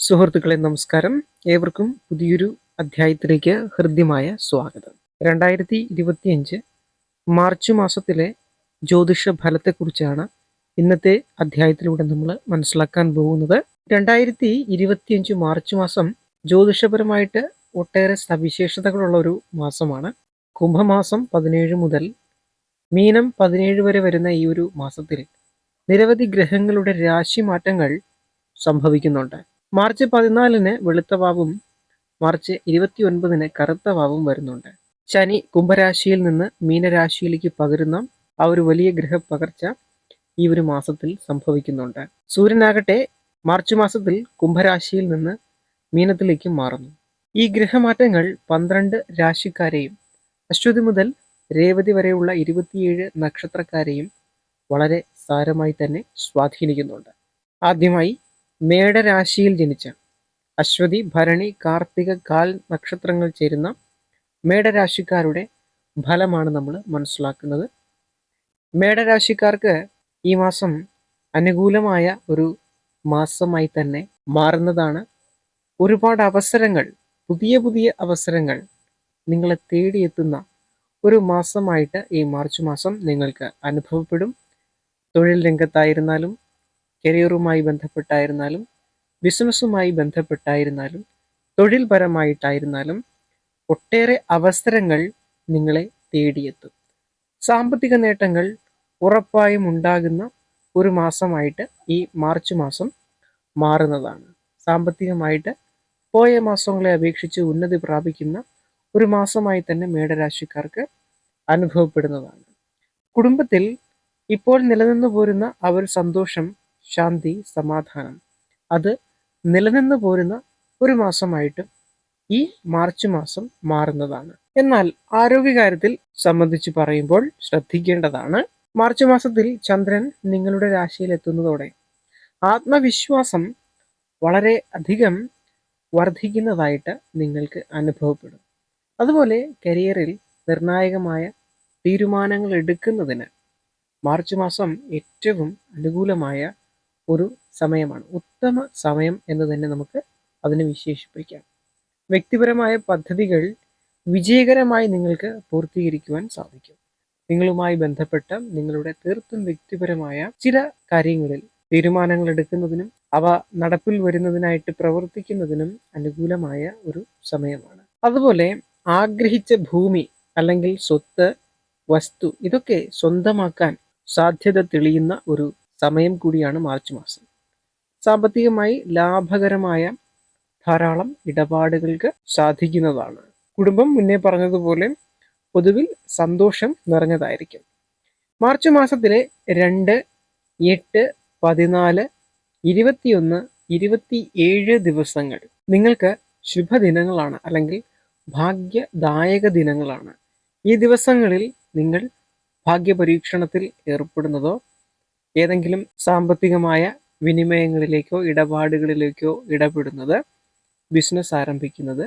സുഹൃത്തുക്കളെ നമസ്കാരം. ഏവർക്കും പുതിയൊരു അധ്യായത്തിലേക്ക് ഹൃദ്യമായ സ്വാഗതം. രണ്ടായിരത്തി ഇരുപത്തിയഞ്ച് മാർച്ച് മാസത്തിലെ ജ്യോതിഷ ഫലത്തെക്കുറിച്ചാണ് ഇന്നത്തെ അധ്യായത്തിലൂടെ നമ്മൾ മനസ്സിലാക്കാൻ പോകുന്നത്. രണ്ടായിരത്തി ഇരുപത്തിയഞ്ച് മാർച്ച് മാസം ജ്യോതിഷപരമായിട്ട് ഒട്ടേറെ സവിശേഷതകളുള്ള ഒരു മാസമാണ്. കുംഭമാസം പതിനേഴ് മുതൽ മീനം പതിനേഴ് വരെ വരുന്ന ഈ ഒരു മാസത്തിൽ നിരവധി ഗ്രഹങ്ങളുടെ രാശി മാറ്റങ്ങൾ സംഭവിക്കുന്നുണ്ട്. മാർച്ച് പതിനാലിന് വെളുത്ത വാവും മാർച്ച് ഇരുപത്തി ഒൻപതിന് കറുത്ത വാവും വരുന്നുണ്ട്. ശനി കുംഭരാശിയിൽ നിന്ന് മീനരാശിയിലേക്ക് പകരുന്ന ആ ഒരു വലിയ ഗ്രഹപ്പകർച്ച ഈ ഒരു മാസത്തിൽ സംഭവിക്കുന്നുണ്ട്. സൂര്യനാകട്ടെ മാർച്ച് മാസത്തിൽ കുംഭരാശിയിൽ നിന്ന് മീനത്തിലേക്ക് മാറുന്നു. ഈ ഗ്രഹമാറ്റങ്ങൾ പന്ത്രണ്ട് രാശിക്കാരെയും അശ്വതി മുതൽ രേവതി വരെയുള്ള ഇരുപത്തിയേഴ് നക്ഷത്രക്കാരെയും വളരെ സാരമായി തന്നെ സ്വാധീനിക്കുന്നുണ്ട്. ആദ്യമായി മേടരാശിയിൽ ജനിച്ച അശ്വതി ഭരണി കാർത്തിക കാൽ നക്ഷത്രങ്ങൾ ചേരുന്ന മേടരാശിക്കാരുടെ ഫലമാണ് നമ്മൾ മനസ്സിലാക്കുന്നത്. മേടരാശിക്കാർക്ക് ഈ മാസം അനുകൂലമായ ഒരു മാസമായി തന്നെ മാറുന്നതാണ്. ഒരുപാട് അവസരങ്ങൾ പുതിയ പുതിയ അവസരങ്ങൾ നിങ്ങളെ തേടിയെത്തുന്ന ഒരു മാസമായിട്ട് ഈ മാർച്ച് മാസം നിങ്ങൾക്ക് അനുഭവപ്പെടും. തൊഴിൽ രംഗത്തായിരുന്നാലും കരിയറുമായി ബന്ധപ്പെട്ടായിരുന്നാലും ബിസിനസ്സുമായി ബന്ധപ്പെട്ടായിരുന്നാലും തൊഴിൽപരമായിട്ടായിരുന്നാലും ഒട്ടേറെ അവസരങ്ങൾ നിങ്ങളെ തേടിയെത്തും. സാമ്പത്തിക നേട്ടങ്ങൾ ഉറപ്പായും ഉണ്ടാകുന്ന ഒരു മാസമായിട്ട് ഈ മാർച്ച് മാസം മാറുന്നതാണ്. സാമ്പത്തികമായിട്ട് പോയ മാസങ്ങളെ അപേക്ഷിച്ച് ഉന്നതി പ്രാപിക്കുന്ന ഒരു മാസമായി തന്നെ മേടരാശിക്കാർക്ക് അനുഭവപ്പെടുന്നതാണ്. കുടുംബത്തിൽ ഇപ്പോൾ നിലനിന്നു പോരുന്ന ആ ഒരു സന്തോഷം ശാന്തി സമാധാനം. അത് നിലനിന്നു പോരുന്ന ഒരു മാസമായിട്ട് ഈ മാർച്ച് മാസം മാറുന്നതാണ്. എന്നാൽ ആരോഗ്യകാര്യത്തിൽ സംബന്ധിച്ച് പറയുമ്പോൾ ശ്രദ്ധിക്കേണ്ടതാണ് മാർച്ച് മാസത്തിൽ ചന്ദ്രൻ നിങ്ങളുടെ രാശിയിൽ എത്തുന്നതോടെ ആത്മവിശ്വാസം വളരെ അധികം വർദ്ധിക്കുന്നതായിട്ട് നിങ്ങൾക്ക് അനുഭവപ്പെടും. അതുപോലെ കരിയറിൽ നിർണായകമായ തീരുമാനങ്ങൾ എടുക്കുന്നതിന് മാർച്ച് മാസം ഏറ്റവും അനുകൂലമായ ഒരു സമയമാണ്. ഉത്തമ സമയം എന്ന് തന്നെ നമുക്ക് അതിനെ വിശേഷിപ്പിക്കാം. വ്യക്തിപരമായ പദ്ധതികൾ വിജയകരമായി നിങ്ങൾക്ക് പൂർത്തീകരിക്കുവാൻ സാധിക്കും. നിങ്ങളുമായി ബന്ധപ്പെട്ട നിങ്ങളുടെ തീർത്തും വ്യക്തിപരമായ ചില കാര്യങ്ങളിൽ തീരുമാനങ്ങൾ എടുക്കുന്നതിനും അവ നടപ്പിൽ വരുന്നതിനായിട്ട് പ്രവർത്തിക്കുന്നതിനും അനുകൂലമായ ഒരു സമയമാണ്. അതുപോലെ ആഗ്രഹിച്ച ഭൂമി അല്ലെങ്കിൽ സ്വത്ത് വസ്തു ഇതൊക്കെ സ്വന്തമാക്കാൻ സാധ്യത തെളിയുന്ന ഒരു സമയം കൂടിയാണ് മാർച്ച് മാസം. സാമ്പത്തികമായി ലാഭകരമായ ധാരാളം ഇടപാടുകൾക്ക് സാധിക്കുന്നതാണ്. കുടുംബം മുന്നേ പറഞ്ഞതുപോലെ പൊതുവിൽ സന്തോഷം നിറഞ്ഞതായിരിക്കും. മാർച്ച് മാസത്തിലെ രണ്ട് എട്ട് പതിനാല് ഇരുപത്തിയൊന്ന് ഇരുപത്തി ഏഴ് ദിവസങ്ങൾ നിങ്ങൾക്ക് ശുഭദിനങ്ങളാണ് അല്ലെങ്കിൽ ഭാഗ്യദായക ദിനങ്ങളാണ്. ഈ ദിവസങ്ങളിൽ നിങ്ങൾ ഭാഗ്യപരീക്ഷണത്തിൽ ഏർപ്പെടുന്നതോ ഏതെങ്കിലും സാമ്പത്തികമായ വിനിമയങ്ങളിലേക്കോ ഇടപാടുകളിലേക്കോ ഇടപെടുന്നത് ബിസിനസ് ആരംഭിക്കുന്നത്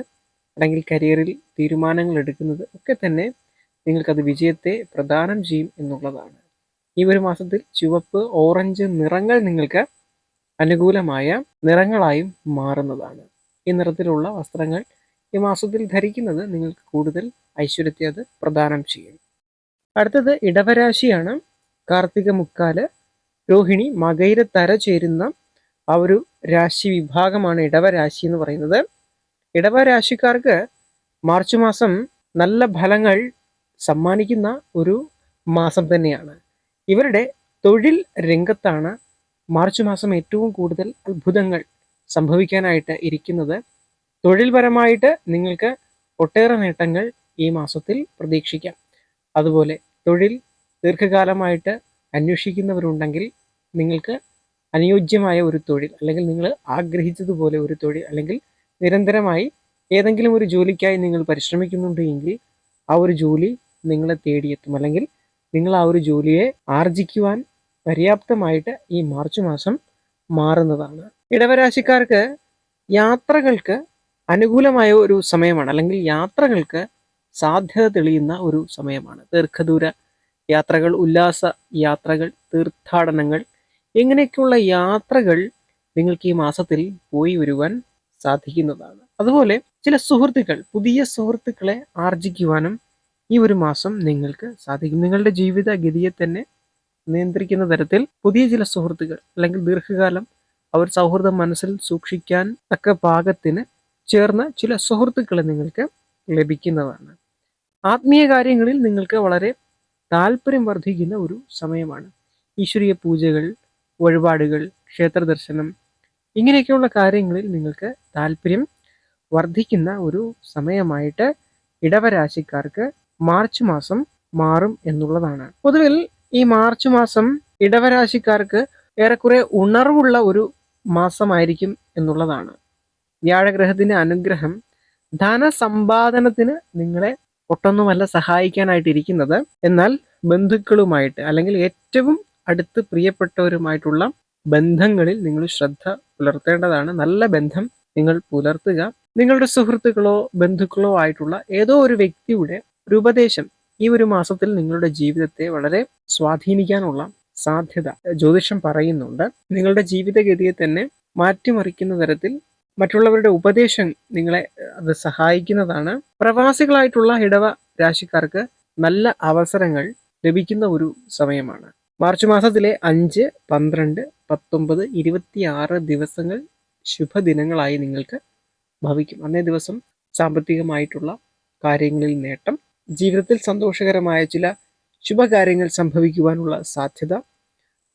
അല്ലെങ്കിൽ കരിയറിൽ തീരുമാനങ്ങൾ എടുക്കുന്നത് ഒക്കെ തന്നെ നിങ്ങൾക്കത് വിജയത്തെ പ്രദാനം ചെയ്യും എന്നുള്ളതാണ്. ഈ ഒരു മാസത്തിൽ ചുവപ്പ് ഓറഞ്ച് നിറങ്ങൾ നിങ്ങൾക്ക് അനുകൂലമായ നിറങ്ങളായും മാറുന്നതാണ്. ഈ നിറത്തിലുള്ള വസ്ത്രങ്ങൾ ഈ മാസത്തിൽ ധരിക്കുന്നത് നിങ്ങൾക്ക് കൂടുതൽ ഐശ്വര്യത്തെ അത് പ്രദാനം ചെയ്യും. അടുത്തത് ഇടവരാശിയാണ്. കാർത്തിക മുക്കാൽ രോഹിണി മകയിരത്തര ചേരുന്ന ആ ഒരു രാശി വിഭാഗമാണ് ഇടവരാശി എന്ന് പറയുന്നത്. ഇടവരാശിക്കാർക്ക് മാർച്ച് മാസം നല്ല ഫലങ്ങൾ സമ്മാനിക്കുന്ന ഒരു മാസം തന്നെയാണ്. ഇവരുടെ തൊഴിൽ രംഗത്താണ് മാർച്ച് മാസം ഏറ്റവും കൂടുതൽ അത്ഭുതങ്ങൾ സംഭവിക്കാനായിട്ട് ഇരിക്കുന്നത്. തൊഴിൽപരമായിട്ട് നിങ്ങൾക്ക് ഒട്ടേറെ നേട്ടങ്ങൾ ഈ മാസത്തിൽ പ്രതീക്ഷിക്കാം. അതുപോലെ തൊഴിൽ ദീർഘകാലമായിട്ട് അന്വേഷിക്കുന്നവരുണ്ടെങ്കിൽ നിങ്ങൾക്ക് അനുയോജ്യമായ ഒരു തൊഴിൽ അല്ലെങ്കിൽ നിങ്ങൾ ആഗ്രഹിച്ചതുപോലെ ഒരു തൊഴിൽ അല്ലെങ്കിൽ നിരന്തരമായി ഏതെങ്കിലും ഒരു ജോലിക്കായി നിങ്ങൾ പരിശ്രമിക്കുന്നുണ്ട് എങ്കിൽ ആ ഒരു ജോലി നിങ്ങളെ തേടിയെത്തും. അല്ലെങ്കിൽ നിങ്ങൾ ആ ഒരു ജോലിയെ ആർജിക്കുവാൻ പര്യാപ്തമായിട്ട് ഈ മാർച്ച് മാസം മാറുന്നതാണ്. ഇടവരാശിക്കാർക്ക് യാത്രകൾക്ക് അനുകൂലമായ ഒരു സമയമാണ് അല്ലെങ്കിൽ യാത്രകൾക്ക് സാധ്യത തെളിയുന്ന ഒരു സമയമാണ്. ദീർഘദൂര യാത്രകൾ ഉല്ലാസ യാത്രകൾ തീർത്ഥാടനങ്ങൾ ഇങ്ങനെയൊക്കെയുള്ള യാത്രകൾ നിങ്ങൾക്ക് ഈ മാസത്തിൽ പോയി വരുവാൻ സാധിക്കുന്നതാണ്. അതുപോലെ ചില സുഹൃത്തുക്കൾ പുതിയ സുഹൃത്തുക്കളെ ആർജിക്കുവാനും ഈ ഒരു മാസം നിങ്ങൾക്ക് സാധിക്കും. നിങ്ങളുടെ ജീവിതഗതിയെ തന്നെ നിയന്ത്രിക്കുന്ന തരത്തിൽ പുതിയ ചില സുഹൃത്തുക്കൾ അല്ലെങ്കിൽ ദീർഘകാലം അവർ സൗഹൃദം മനസ്സിൽ സൂക്ഷിക്കാൻ തക്ക പാകത്തിന് ചേർന്ന ചില സുഹൃത്തുക്കളെ നിങ്ങൾക്ക് ലഭിക്കുന്നതാണ്. ആത്മീയ കാര്യങ്ങളിൽ നിങ്ങൾക്ക് വളരെ താല്പര്യം വർദ്ധിക്കുന്ന ഒരു സമയമാണ്. ഈശ്വരീയ പൂജകൾ വഴിപാടുകൾ ക്ഷേത്ര ദർശനം ഇങ്ങനെയൊക്കെയുള്ള കാര്യങ്ങളിൽ നിങ്ങൾക്ക് താല്പര്യം വർദ്ധിക്കുന്ന ഒരു സമയമായിട്ട് ഇടവരാശിക്കാർക്ക് മാർച്ച് മാസം മാറും എന്നുള്ളതാണ്. പൊതുവിൽ ഈ മാർച്ച് മാസം ഇടവരാശിക്കാർക്ക് ഏറെക്കുറെ ഉണർവുള്ള ഒരു മാസമായിരിക്കും എന്നുള്ളതാണ്. വ്യാഴഗ്രഹത്തിന്റെ അനുഗ്രഹം ധനസമ്പാദനത്തിന് നിങ്ങളെ ഒട്ടൊന്നുമല്ല സഹായിക്കാനായിട്ടിരിക്കുന്നത്. എന്നാൽ ബന്ധുക്കളുമായിട്ട് അല്ലെങ്കിൽ ഏറ്റവും അടുത്ത് പ്രിയപ്പെട്ടവരുമായിട്ടുള്ള ബന്ധങ്ങളിൽ നിങ്ങൾ ശ്രദ്ധ പുലർത്തേണ്ടതാണ്. നല്ല ബന്ധം നിങ്ങൾ പുലർത്തുക. നിങ്ങളുടെ സുഹൃത്തുക്കളോ ബന്ധുക്കളോ ആയിട്ടുള്ള ഏതോ ഒരു വ്യക്തിയുടെ ഒരു ഉപദേശം ഈ ഒരു മാസത്തിൽ നിങ്ങളുടെ ജീവിതത്തെ വളരെ സ്വാധീനിക്കാനുള്ള സാധ്യത ജ്യോതിഷം പറയുന്നുണ്ട്. നിങ്ങളുടെ ജീവിതഗതിയെ തന്നെ മാറ്റിമറിക്കുന്ന തരത്തിൽ മറ്റുള്ളവരുടെ ഉപദേശം നിങ്ങളെ അത് സഹായിക്കുന്നതാണ്. പ്രവാസികളായിട്ടുള്ള ഇടവ രാശിക്കാർക്ക് നല്ല അവസരങ്ങൾ ലഭിക്കുന്ന ഒരു സമയമാണ്. മാർച്ച് മാസത്തിലെ അഞ്ച് പന്ത്രണ്ട് പത്തൊമ്പത് ഇരുപത്തിയാറ് ദിവസങ്ങൾ ശുഭദിനങ്ങളായി നിങ്ങൾക്ക് ഭവിക്കും. അന്നേ ദിവസം സാമ്പത്തികമായിട്ടുള്ള കാര്യങ്ങളിൽ നേട്ടം ജീവിതത്തിൽ സന്തോഷകരമായ ചില ശുഭകാര്യങ്ങൾ സംഭവിക്കുവാനുള്ള സാധ്യത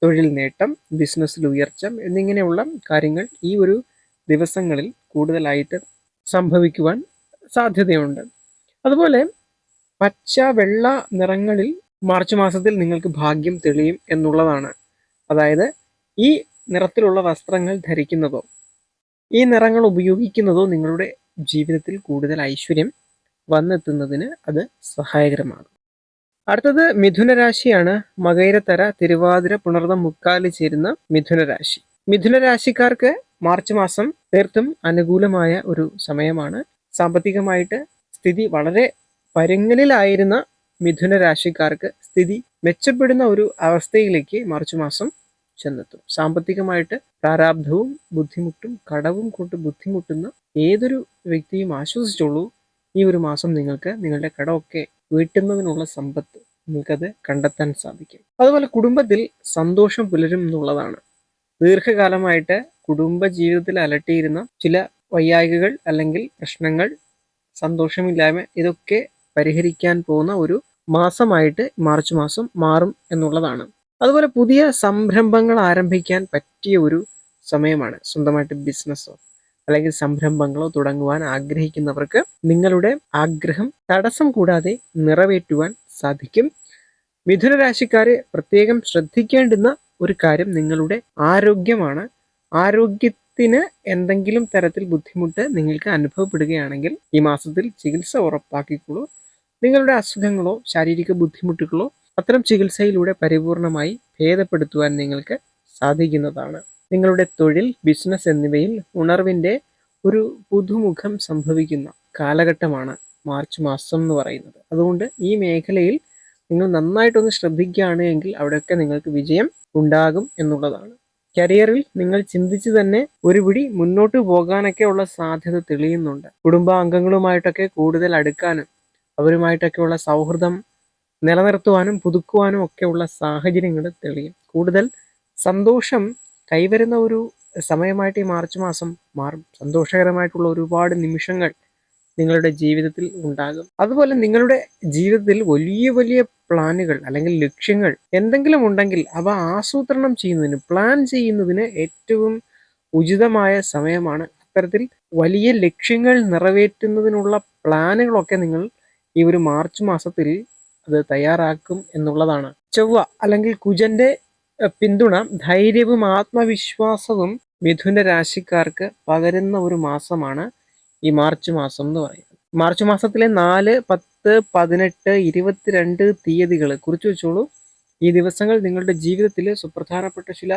തൊഴിൽ നേട്ടം ബിസിനസ്സിൽ ഉയർച്ച എന്നിങ്ങനെയുള്ള കാര്യങ്ങൾ ഈ ഒരു ദിവസങ്ങളിൽ കൂടുതലായിട്ട് സംഭവിക്കുവാൻ സാധ്യതയുണ്ട്. അതുപോലെ പച്ച വെള്ള നിറങ്ങളിൽ മാർച്ച് മാസത്തിൽ നിങ്ങൾക്ക് ഭാഗ്യം തെളിയും എന്നുള്ളതാണ്. അതായത് ഈ നിറത്തിലുള്ള വസ്ത്രങ്ങൾ ധരിക്കുന്നതോ ഈ നിറങ്ങൾ ഉപയോഗിക്കുന്നതോ നിങ്ങളുടെ ജീവിതത്തിൽ കൂടുതൽ ഐശ്വര്യം വന്നെത്തുന്നതിന് അത് സഹായകരമാകും. അടുത്തത് മിഥുനരാശിയാണ്. മകൈരത്തര തിരുവാതിര പുണർദം മുക്കാലിൽ ചേരുന്ന മിഥുനരാശി. മിഥുനരാശിക്കാർക്ക് മിഥുന രാശിക്കാർക്ക് മാർച്ച് മാസം തീർത്തും അനുകൂലമായ ഒരു സമയമാണ്. സാമ്പത്തികമായിട്ട് സ്ഥിതി വളരെ പരുങ്ങലിലായിരുന്ന മിഥുന രാശിക്കാർക്ക് സ്ഥിതി മെച്ചപ്പെടുന്ന ഒരു അവസ്ഥയിലേക്ക് മാർച്ച് മാസം ചെന്നെത്തും. സാമ്പത്തികമായിട്ട് പ്രാരാബ്ധവും ബുദ്ധിമുട്ടും കടവും കൊണ്ട് ബുദ്ധിമുട്ടുന്ന ഏതൊരു വ്യക്തിയും ആശ്വസിച്ചോളൂ. ഈ ഒരു മാസം നിങ്ങൾക്ക് നിങ്ങളുടെ കടമൊക്കെ വീട്ടുന്നതിനുള്ള സമ്പത്ത് നിങ്ങൾക്കത് കണ്ടെത്താൻ സാധിക്കും. അതുപോലെ കുടുംബത്തിൽ സന്തോഷം പുലരും എന്നുള്ളതാണ്. ദീർഘകാലമായിട്ട് കുടുംബ ജീവിതത്തിൽ അലട്ടിയിരുന്ന ചില വൈയായികകൾ അല്ലെങ്കിൽ പ്രശ്നങ്ങൾ സന്തോഷമില്ലായ്മ ഇതൊക്കെ പരിഹരിക്കാൻ പോകുന്ന ഒരു മാസമായിട്ട് മാർച്ച് മാസം മാറും എന്നുള്ളതാണ്. അതുപോലെ പുതിയ സംരംഭങ്ങൾ ആരംഭിക്കാൻ പറ്റിയ ഒരു സമയമാണ് സ്വന്തമായിട്ട് ബിസിനസ്സോ അല്ലെങ്കിൽ സംരംഭങ്ങളോ തുടങ്ങുവാൻ ആഗ്രഹിക്കുന്നവർക്ക് നിങ്ങളുടെ ആഗ്രഹം തടസ്സം കൂടാതെ നിറവേറ്റുവാൻ സാധിക്കും. മിഥുന രാശിക്കാരെ പ്രത്യേകം ശ്രദ്ധിക്കേണ്ടുന്ന ഒരു കാര്യം നിങ്ങളുടെ ആരോഗ്യമാണ്. ആരോഗ്യത്തിന് എന്തെങ്കിലും തരത്തിൽ ബുദ്ധിമുട്ട് നിങ്ങൾക്ക് അനുഭവപ്പെടുകയാണെങ്കിൽ ഈ മാസത്തിൽ ചികിത്സ ഉറപ്പാക്കിക്കോളൂ നിങ്ങളുടെ അസുഖങ്ങളോ ശാരീരിക ബുദ്ധിമുട്ടുകളോ അത്തരം ചികിത്സയിലൂടെ പരിപൂർണമായി ഭേദപ്പെടുത്തുവാൻ നിങ്ങൾക്ക് സാധിക്കുന്നതാണ്. നിങ്ങളുടെ തൊഴിൽ ബിസിനസ് എന്നിവയിൽ ഉണർവിന്റെ ഒരു പുതുമുഖം സംഭവിക്കുന്ന കാലഘട്ടമാണ് മാർച്ച് മാസം എന്ന് പറയുന്നത്. അതുകൊണ്ട് ഈ മേഖലയിൽ നിങ്ങൾ നന്നായിട്ടൊന്ന് ശ്രദ്ധിക്കുകയാണ് എങ്കിൽ അവിടെയൊക്കെ നിങ്ങൾക്ക് വിജയം ഉണ്ടാകും എന്നുള്ളതാണ്. കരിയറിൽ നിങ്ങൾ ചിന്തിച്ച് തന്നെ ഒരു പിടി മുന്നോട്ട് പോകാനൊക്കെ ഉള്ള സാധ്യത തെളിയുന്നുണ്ട്. കുടുംബാംഗങ്ങളുമായിട്ടൊക്കെ കൂടുതൽ അടുക്കാനും അവരുമായിട്ടൊക്കെയുള്ള സൗഹൃദം നിലനിർത്തുവാനും പുതുക്കുവാനും ഒക്കെയുള്ള സാഹചര്യങ്ങൾ തെളിയും. കൂടുതൽ സന്തോഷം കൈവരുന്ന ഒരു സമയമായിട്ട് ഈ മാർച്ച് മാസം മാറും. സന്തോഷകരമായിട്ടുള്ള ഒരുപാട് നിമിഷങ്ങൾ നിങ്ങളുടെ ജീവിതത്തിൽ ഉണ്ടാകും. അതുപോലെ നിങ്ങളുടെ ജീവിതത്തിൽ വലിയ വലിയ പ്ലാനുകൾ അല്ലെങ്കിൽ ലക്ഷ്യങ്ങൾ എന്തെങ്കിലും ഉണ്ടെങ്കിൽ അവ ആസൂത്രണം ചെയ്യുന്നതിന് പ്ലാൻ ചെയ്യുന്നതിന് ഏറ്റവും ഉചിതമായ സമയമാണ്. അത്തരത്തിൽ വലിയ ലക്ഷ്യങ്ങൾ നിറവേറ്റുന്നതിനുള്ള പ്ലാനുകളൊക്കെ നിങ്ങൾ ഈ ഒരു മാർച്ച് മാസത്തിൽ അത് തയ്യാറാക്കും എന്നുള്ളതാണ്. ചൊവ്വ അല്ലെങ്കിൽ കുജന്റെ പിന്തുണ ധൈര്യവും ആത്മവിശ്വാസവും മിഥുന രാശിക്കാർക്ക് പകരുന്ന ഒരു മാസമാണ് ഈ മാർച്ച് മാസം എന്ന് പറയുന്നത്. മാർച്ച് മാസത്തിലെ നാല് പത്ത് പതിനെട്ട് ഇരുപത്തിരണ്ട് തീയതികൾ കുറിച്ച് വെച്ചോളൂ. ഈ ദിവസങ്ങൾ നിങ്ങളുടെ ജീവിതത്തിൽ സുപ്രധാനപ്പെട്ട ചില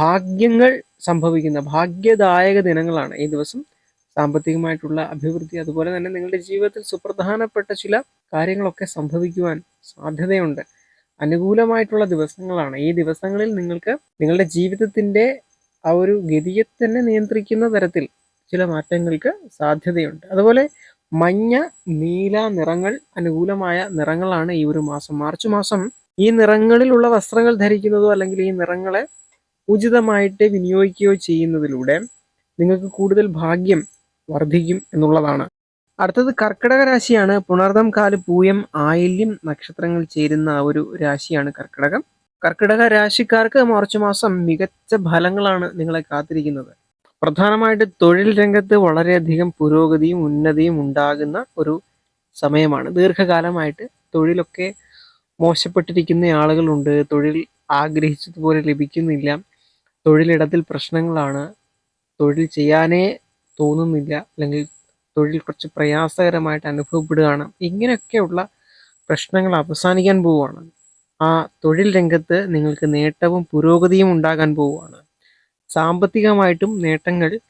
ഭാഗ്യങ്ങൾ സംഭവിക്കുന്ന ഭാഗ്യദായക ദിനങ്ങളാണ് ഈ ദിവസം. സാമ്പത്തികമായിട്ടുള്ള അഭിവൃദ്ധി അതുപോലെ തന്നെ നിങ്ങളുടെ ജീവിതത്തിൽ സുപ്രധാനപ്പെട്ട ചില കാര്യങ്ങളൊക്കെ സംഭവിക്കുവാൻ സാധ്യതയുണ്ട്. അനുകൂലമായിട്ടുള്ള ദിവസങ്ങളാണ്. ഈ ദിവസങ്ങളിൽ നിങ്ങൾക്ക് നിങ്ങളുടെ ജീവിതത്തിന്റെ ആ ഒരു ഗതിയെ തന്നെ നിയന്ത്രിക്കുന്ന തരത്തിൽ ചില മാറ്റങ്ങൾക്ക് സാധ്യതയുണ്ട്. അതുപോലെ മഞ്ഞ നീല നിറങ്ങൾ അനുകൂലമായ നിറങ്ങളാണ് ഈ ഒരു മാസം. മാർച്ച് മാസം ഈ നിറങ്ങളിലുള്ള വസ്ത്രങ്ങൾ ധരിക്കുന്നതോ അല്ലെങ്കിൽ ഈ നിറങ്ങളെ ഉചിതമായിട്ട് വിനിയോഗിക്കുകയോ ചെയ്യുന്നതിലൂടെ നിങ്ങൾക്ക് കൂടുതൽ ഭാഗ്യം വർദ്ധിക്കും എന്നുള്ളതാണ്. അടുത്തത് കർക്കിടക രാശിയാണ്. പുണർദം കാൽ പൂയം ആയില്യം നക്ഷത്രങ്ങൾ ചേരുന്ന ഒരു രാശിയാണ് കർക്കിടകം. കർക്കിടക രാശിക്കാർക്ക് മാർച്ച് മാസം മികച്ച ഫലങ്ങളാണ് നിങ്ങളെ കാത്തിരിക്കുന്നത്. പ്രധാനമായിട്ട് തൊഴിൽ രംഗത്ത് വളരെയധികം പുരോഗതിയും ഉന്നതിയും ഉണ്ടാകുന്ന ഒരു സമയമാണ്. ദീർഘകാലമായിട്ട് തൊഴിലൊക്കെ മോശപ്പെട്ടിരിക്കുന്ന ആളുകളുണ്ട്. തൊഴിൽ ആഗ്രഹിച്ചതുപോലെ ലഭിക്കുന്നില്ല. തൊഴിലിടത്തിൽ പ്രശ്നങ്ങളാണ്. തൊഴിൽ ചെയ്യാനേ തോന്നുന്നില്ല. അല്ലെങ്കിൽ തൊഴിൽ കുറച്ച് പ്രയാസകരമായിട്ട് അനുഭവപ്പെടുകയാണ്. ഇങ്ങനെയൊക്കെയുള്ള പ്രശ്നങ്ങൾ അവസാനിക്കാൻ പോവുകയാണ്. ആ തൊഴിൽ രംഗത്ത് നിങ്ങൾക്ക് നേട്ടവും പുരോഗതിയും ഉണ്ടാകാൻ പോവുകയാണ്. സാമ്പത്തികമായിട്ടും നേട്ടങ്ങൾ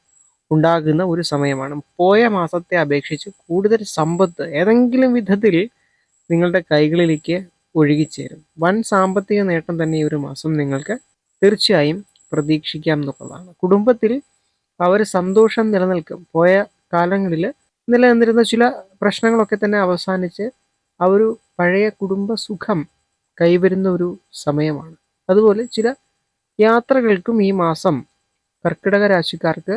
ഉണ്ടാകുന്ന ഒരു സമയമാണ്. പോയ മാസത്തെ അപേക്ഷിച്ച് കൂടുതൽ സമ്പത്ത് ഏതെങ്കിലും വിധത്തിൽ നിങ്ങളുടെ കൈകളിലേക്ക് ഒഴുകിച്ചേരും. വൻ സാമ്പത്തിക നേട്ടം തന്നെ ഈ ഒരു മാസം നിങ്ങൾക്ക് തീർച്ചയായും പ്രതീക്ഷിക്കാം എന്നുള്ളതാണ്. കുടുംബത്തിൽ ആ ഒരു സന്തോഷം നിലനിൽക്കും. പോയ കാലങ്ങളിൽ നിലനിന്നിരുന്ന ചില പ്രശ്നങ്ങളൊക്കെ തന്നെ അവസാനിച്ച് ആ ഒരു പഴയ കുടുംബ സുഖം കൈവരുന്ന ഒരു സമയമാണ്. അതുപോലെ ചില യാത്രകൾക്കും ഈ മാസം കർക്കിടക രാശിക്കാർക്ക്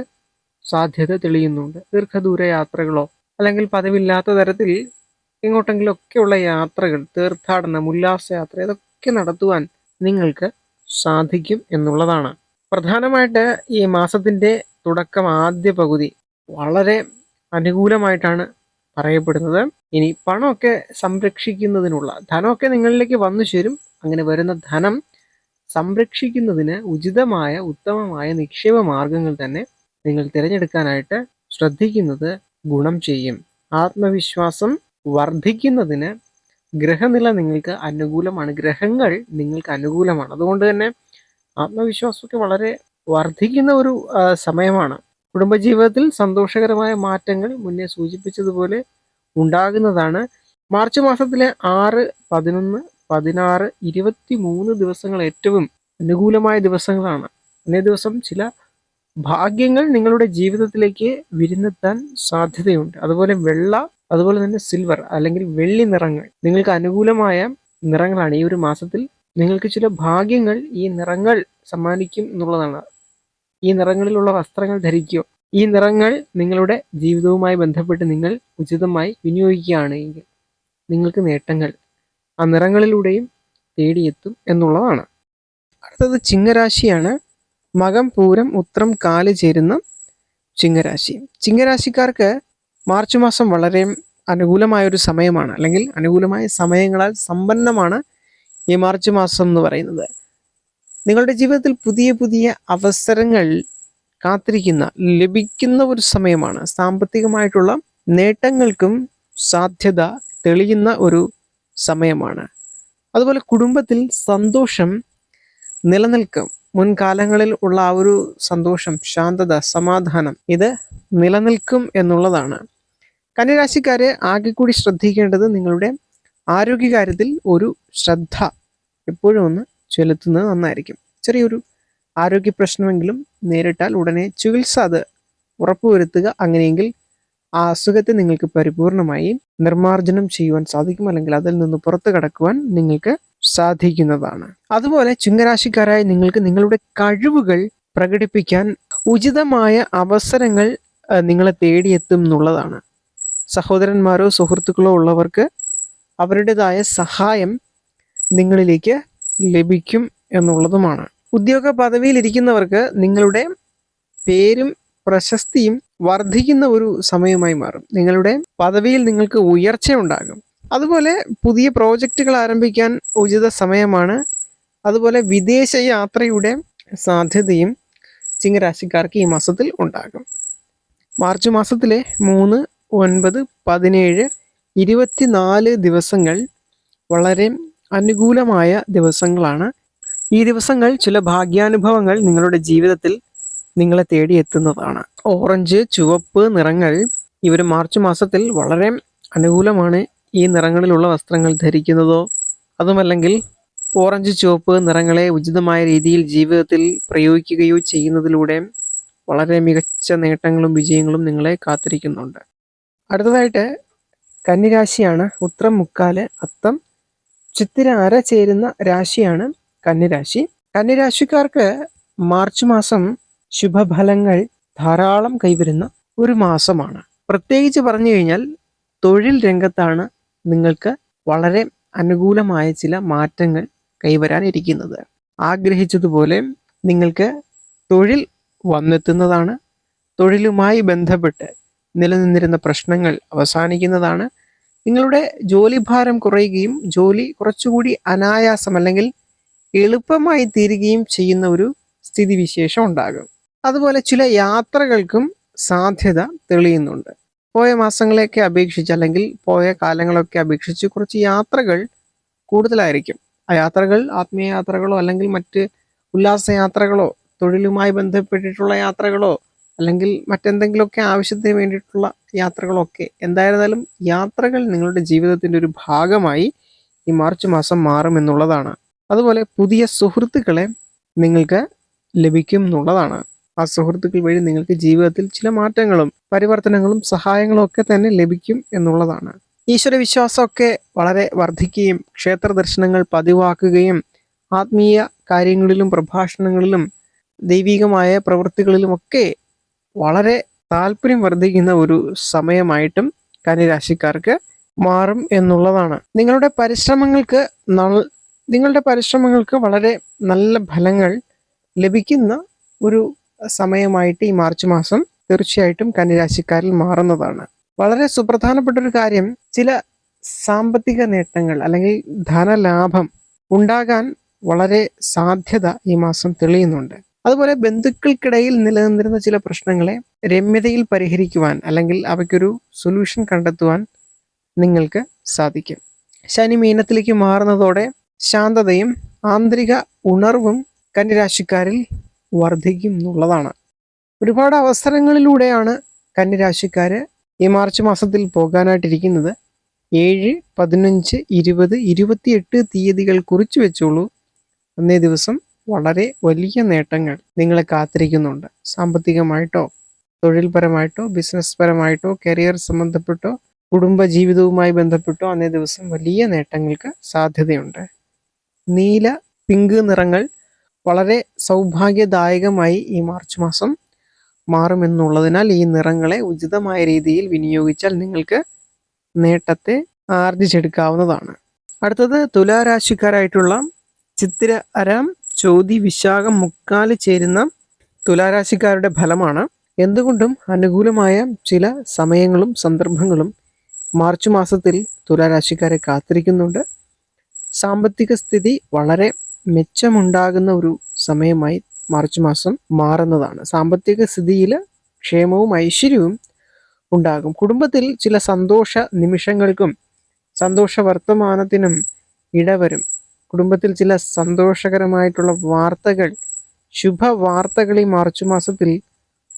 സാധ്യത തെളിയുന്നുണ്ട്. ദീർഘദൂര യാത്രകളോ അല്ലെങ്കിൽ പതിവില്ലാത്ത തരത്തിൽ എങ്ങോട്ടെങ്കിലൊക്കെയുള്ള യാത്രകൾ തീർത്ഥാടനം ഉല്ലാസയാത്ര ഇതൊക്കെ നടത്തുവാൻ നിങ്ങൾക്ക് സാധിക്കും എന്നുള്ളതാണ്. പ്രധാനമായിട്ട് ഈ മാസത്തിന്റെ തുടക്കം ആദ്യ പകുതി വളരെ അനുകൂലമായിട്ടാണ് പറയപ്പെടുന്നത്. ഇനി പണമൊക്കെ സംരക്ഷിക്കുന്നതിനുള്ള ധനമൊക്കെ നിങ്ങളിലേക്ക് വന്നു ചേരും അങ്ങനെ വരുന്ന ധനം സംരക്ഷിക്കുന്നതിന് ഉചിതമായ ഉത്തമമായ നിക്ഷേപ മാർഗങ്ങൾ തന്നെ നിങ്ങൾ തിരഞ്ഞെടുക്കാനായിട്ട് ശ്രദ്ധിക്കുന്നത് ഗുണം ചെയ്യും. ആത്മവിശ്വാസം വർദ്ധിക്കുന്നതിന് ഗ്രഹനില നിങ്ങൾക്ക് അനുകൂലമാണ്. ഗ്രഹങ്ങൾ നിങ്ങൾക്ക് അനുകൂലമാണ്. അതുകൊണ്ട് തന്നെ ആത്മവിശ്വാസമൊക്കെ വളരെ വർദ്ധിക്കുന്ന ഒരു സമയമാണ്. കുടുംബജീവിതത്തിൽ സന്തോഷകരമായ മാറ്റങ്ങൾ മുന്നേ സൂചിപ്പിച്ചതുപോലെ ഉണ്ടാകുന്നതാണ്. മാർച്ച് മാസത്തിലെ ആറ് പതിനൊന്ന് പതിനാറ് ഇരുപത്തി മൂന്ന് ദിവസങ്ങൾ ഏറ്റവും അനുകൂലമായ ദിവസങ്ങളാണ്. അന്നേ ദിവസം ചില ഭാഗ്യങ്ങൾ നിങ്ങളുടെ ജീവിതത്തിലേക്ക് വിരുന്നെത്താൻ സാധ്യതയുണ്ട്. അതുപോലെ വെള്ള അതുപോലെ തന്നെ സിൽവർ അല്ലെങ്കിൽ വെള്ളി നിറങ്ങൾ നിങ്ങൾക്ക് അനുകൂലമായ നിറങ്ങളാണ്. ഈ ഒരു മാസത്തിൽ നിങ്ങൾക്ക് ചില ഭാഗ്യങ്ങൾ ഈ നിറങ്ങൾ സമ്മാനിക്കും എന്നുള്ളതാണ്. ഈ നിറങ്ങളിലുള്ള വസ്ത്രങ്ങൾ ധരിക്കുക. ഈ നിറങ്ങൾ നിങ്ങളുടെ ജീവിതവുമായി ബന്ധപ്പെട്ട് നിങ്ങൾ ഉചിതമായി വിനിയോഗിക്കുകയാണ് എങ്കിൽ നിങ്ങൾക്ക് നേട്ടങ്ങൾ ആ നിറങ്ങളിലൂടെയും തേടിയെത്തും എന്നുള്ളതാണ്. അടുത്തത് ചിങ്ങരാശിയാണ്. മകം പൂരം ഉത്രം കാൽ ചേരുന്ന ചിങ്ങരാശി. ചിങ്ങരാശിക്കാർക്ക് മാർച്ച് മാസം വളരെ അനുകൂലമായ ഒരു സമയമാണ് അല്ലെങ്കിൽ അനുകൂലമായ സമയങ്ങളാൽ സമ്പന്നമാണ് ഈ മാർച്ച് മാസം എന്ന് പറയുന്നത്. നിങ്ങളുടെ ജീവിതത്തിൽ പുതിയ പുതിയ അവസരങ്ങൾ കാത്തിരിക്കുന്ന ലഭിക്കുന്ന ഒരു സമയമാണ്. സാമ്പത്തികമായിട്ടുള്ള നേട്ടങ്ങൾക്കും സാധ്യത തെളിയുന്ന ഒരു സമയമാണ്. അതുപോലെ കുടുംബത്തിൽ സന്തോഷം നിലനിൽക്കും. മുൻകാലങ്ങളിൽ ഉള്ള ആ ഒരു സന്തോഷം ശാന്തത സമാധാനം ഇത് നിലനിൽക്കും എന്നുള്ളതാണ്. കന്യരാശിക്കാരെ ആകെ കൂടി ശ്രദ്ധിക്കേണ്ടത് നിങ്ങളുടെ ആരോഗ്യകാര്യത്തിൽ ഒരു ശ്രദ്ധ. എപ്പോഴും ഒന്ന് ചെലുത്തുന്നത് നന്നായിരിക്കും. ചെറിയൊരു ആരോഗ്യ പ്രശ്നമെങ്കിലും നേരിട്ടാൽ ഉടനെ ചികിത്സ അത് ഉറപ്പുവരുത്തുക. അങ്ങനെയെങ്കിൽ ആ അസുഖത്തെ നിങ്ങൾക്ക് പരിപൂർണമായി നിർമ്മാർജനം ചെയ്യുവാൻ സാധിക്കും. അല്ലെങ്കിൽ അതിൽ നിന്ന് പുറത്തു കടക്കുവാൻ നിങ്ങൾക്ക് സാധിക്കുന്നതാണ്. അതുപോലെ ചിങ്ങരാശിക്കാരായ നിങ്ങൾക്ക് നിങ്ങളുടെ കഴിവുകൾ പ്രകടിപ്പിക്കാൻ ഉചിതമായ അവസരങ്ങൾ നിങ്ങളെ തേടിയെത്തും എന്നുള്ളതാണ്. സഹോദരന്മാരോ സുഹൃത്തുക്കളോ ഉള്ളവർക്ക് അവരുടേതായ സഹായം നിങ്ങളിലേക്ക് ലഭിക്കും എന്നുള്ളതുമാണ്. ഉദ്യോഗ പദവിയിലിരിക്കുന്നവർക്ക് നിങ്ങളുടെ പേരും പ്രശസ്തിയും വർദ്ധിക്കുന്ന ഒരു സമയമായി മാറും. നിങ്ങളുടെ പദവിയിൽ നിങ്ങൾക്ക് ഉയർച്ച ഉണ്ടാകും അതുപോലെ പുതിയ പ്രോജക്റ്റുകൾ ആരംഭിക്കാൻ ഉചിത സമയമാണ്. അതുപോലെ വിദേശ യാത്രയുടെ സാധ്യതയും ചിങ്ങരാശിക്കാർക്ക് ഈ മാസത്തിൽ ഉണ്ടാകും. മാർച്ച് മാസത്തിലെ മൂന്ന് ഒൻപത് പതിനേഴ് ഇരുപത്തിനാല് ദിവസങ്ങൾ വളരെ അനുകൂലമായ ദിവസങ്ങളാണ്. ഈ ദിവസങ്ങൾ ചില ഭാഗ്യാനുഭവങ്ങൾ നിങ്ങളുടെ ജീവിതത്തിൽ നിങ്ങളെ തേടിയെത്തുന്നതാണ് ഓറഞ്ച് ചുവപ്പ് നിറങ്ങൾ ഇവർ മാർച്ച് മാസത്തിൽ വളരെ അനുകൂലമാണ് ഈ നിറങ്ങളിലുള്ള വസ്ത്രങ്ങൾ ധരിക്കുന്നതോ അതുമല്ലെങ്കിൽ ഓറഞ്ച് ചുവപ്പ് നിറങ്ങളെ ഉചിതമായ രീതിയിൽ ജീവിതത്തിൽ പ്രയോഗിക്കുകയോ ചെയ്യുന്നതിലൂടെ വളരെ മികച്ച നേട്ടങ്ങളും വിജയങ്ങളും നിങ്ങളെ കാത്തിരിക്കുന്നുണ്ട്. അടുത്തതായിട്ട് കന്നിരാശിയാണ് ഉത്രം മുക്കാൽ അത്തം. ചിത്തിര അര ചേരുന്ന രാശിയാണ് കന്നിരാശി. കന്നിരാശിക്കാർക്ക് മാർച്ച് മാസം ശുഭഫലങ്ങൾ ധാരാളം കൈവരുന്ന ഒരു മാസമാണ്. പ്രത്യേകിച്ച് പറഞ്ഞു കഴിഞ്ഞാൽ തൊഴിൽ രംഗത്താണ് നിങ്ങൾക്ക് വളരെ അനുകൂലമായ ചില മാറ്റങ്ങൾ കൈവരാനിരിക്കുന്നത്. ആഗ്രഹിച്ചതുപോലെ നിങ്ങൾക്ക് തൊഴിൽ വന്നെത്തുന്നതാണ്. തൊഴിലുമായി ബന്ധപ്പെട്ട് നിലനിന്നിരുന്ന പ്രശ്നങ്ങൾ അവസാനിക്കുന്നതാണ്. നിങ്ങളുടെ ജോലി ഭാരം കുറയുകയും ജോലി കുറച്ചുകൂടി അനായാസം അല്ലെങ്കിൽ എളുപ്പമായി തീരുകയും ചെയ്യുന്ന ഒരു സ്ഥിതിവിശേഷം ഉണ്ടാകും. അതുപോലെ ചില യാത്രകൾക്കും സാധ്യത തെളിയുന്നുണ്ട്. പോയ മാസങ്ങളെയൊക്കെ അപേക്ഷിച്ച് അല്ലെങ്കിൽ പോയ കാലങ്ങളൊക്കെ അപേക്ഷിച്ച് കുറച്ച് യാത്രകൾ കൂടുതലായിരിക്കും. ആ യാത്രകൾ ആത്മീയ യാത്രകളോ അല്ലെങ്കിൽ മറ്റ് ഉല്ലാസ യാത്രകളോ തൊഴിലുമായി ബന്ധപ്പെട്ടിട്ടുള്ള യാത്രകളോ അല്ലെങ്കിൽ മറ്റെന്തെങ്കിലുമൊക്കെ ആവശ്യത്തിന് വേണ്ടിയിട്ടുള്ള യാത്രകളൊക്കെ. എന്തായിരുന്നാലും യാത്രകൾ നിങ്ങളുടെ ജീവിതത്തിന്റെ ഒരു ഭാഗമായി ഈ മാർച്ച് മാസം മാറും എന്നുള്ളതാണ്. അതുപോലെ പുതിയ സുഹൃത്തുക്കളെ നിങ്ങൾക്ക് ലഭിക്കും എന്നുള്ളതാണ്. ആ സുഹൃത്തുക്കൾ വഴി നിങ്ങൾക്ക് ജീവിതത്തിൽ ചില മാറ്റങ്ങളും പരിവർത്തനങ്ങളും സഹായങ്ങളും ഒക്കെ തന്നെ ലഭിക്കും എന്നുള്ളതാണ്. ഈശ്വര വിശ്വാസമൊക്കെ വളരെ വർദ്ധിക്കുകയും ക്ഷേത്ര ദർശനങ്ങൾ പതിവാക്കുകയും ആത്മീയ കാര്യങ്ങളിലും പ്രഭാഷണങ്ങളിലും ദൈവികമായ പ്രവൃത്തികളിലുമൊക്കെ വളരെ താല്പര്യം വർദ്ധിക്കുന്ന ഒരു സമയമായിട്ടും കന്നിരാശിക്കാർക്ക് മാറും എന്നുള്ളതാണ്. നിങ്ങളുടെ പരിശ്രമങ്ങൾക്ക് നിങ്ങളുടെ പരിശ്രമങ്ങൾക്ക് വളരെ നല്ല ഫലങ്ങൾ ലഭിക്കുന്ന ഒരു സമയമായിട്ട് ഈ മാർച്ച് മാസം തീർച്ചയായിട്ടും കന്നിരാശിക്കാരിൽ മാറുന്നതാണ്. വളരെ സുപ്രധാനപ്പെട്ട ഒരു കാര്യം ചില സാമ്പത്തിക നേട്ടങ്ങൾ അല്ലെങ്കിൽ ധനലാഭം ഉണ്ടാകാൻ വളരെ സാധ്യത ഈ മാസം തെളിയുന്നുണ്ട്. അതുപോലെ ബന്ധുക്കൾക്കിടയിൽ നിലനിന്നിരുന്ന ചില പ്രശ്നങ്ങളെ രമ്യതയിൽ പരിഹരിക്കുവാൻ അല്ലെങ്കിൽ അവയ്ക്കൊരു സൊല്യൂഷൻ കണ്ടെത്തുവാൻ നിങ്ങൾക്ക് സാധിക്കും. ശനി മീനത്തിലേക്ക് മാറുന്നതോടെ ശാന്തതയും ആന്തരിക ഉണർവും കന്യരാശിക്കാരിൽ വർദ്ധിക്കും എന്നുള്ളതാണ് ഒരുപാട് അവസരങ്ങളിലൂടെയാണ് കന്യരാശിക്കാർ ഈ മാർച്ച് മാസത്തിൽ പോകാനായിട്ടിരിക്കുന്നത്. ഏഴ് പതിനഞ്ച് ഇരുപത് ഇരുപത്തിയെട്ട് തീയതികൾ കുറിച്ചു വെച്ചോളൂ. അന്നേ ദിവസം വളരെ വലിയ നേട്ടങ്ങൾ നിങ്ങളെ കാത്തിരിക്കുന്നുണ്ട്. സാമ്പത്തികമായിട്ടോ തൊഴിൽപരമായിട്ടോ ബിസിനസ് പരമായിട്ടോ കരിയർ സംബന്ധപ്പെട്ടോ കുടുംബ ജീവിതവുമായി ബന്ധപ്പെട്ടോ അന്നേ ദിവസം വലിയ നേട്ടങ്ങൾക്ക് സാധ്യതയുണ്ട്. നീല പിങ്ക് നിറങ്ങൾ വളരെ സൗഭാഗ്യദായകമായി ഈ മാർച്ച് മാസം മാറുമെന്നുള്ളതിനാൽ ഈ നിറങ്ങളെ ഉചിതമായ രീതിയിൽ വിനിയോഗിച്ചാൽ നിങ്ങൾക്ക് നേട്ടത്തെ ആർജിച്ചെടുക്കാവുന്നതാണ് അടുത്തത് തുലാരാശിക്കാരായിട്ടുള്ള ചിത്തിര അരാം ചോതി വിശാഖം മുക്കാൽ ചേരുന്ന തുലാരാശിക്കാരുടെ ഫലമാണ്. എന്തുകൊണ്ടും അനുകൂലമായ ചില സമയങ്ങളും സന്ദർഭങ്ങളും മാർച്ച് മാസത്തിൽ തുലാരാശിക്കാരെ കാത്തിരിക്കുന്നുണ്ട്. സാമ്പത്തിക സ്ഥിതി വളരെ മെച്ചമുണ്ടാകുന്ന ഒരു സമയമായി മാർച്ച് മാസം മാറുന്നതാണ്. സാമ്പത്തിക സ്ഥിതിയിൽ ക്ഷേമവും ഐശ്വര്യവും ഉണ്ടാകും. കുടുംബത്തിൽ ചില സന്തോഷ നിമിഷങ്ങൾക്കും സന്തോഷ വർത്തമാനത്തിനും ഇടവരും. കുടുംബത്തിൽ ചില സന്തോഷകരമായിട്ടുള്ള വാർത്തകൾ ശുഭവാർത്തകൾ ഈ മാർച്ച് മാസത്തിൽ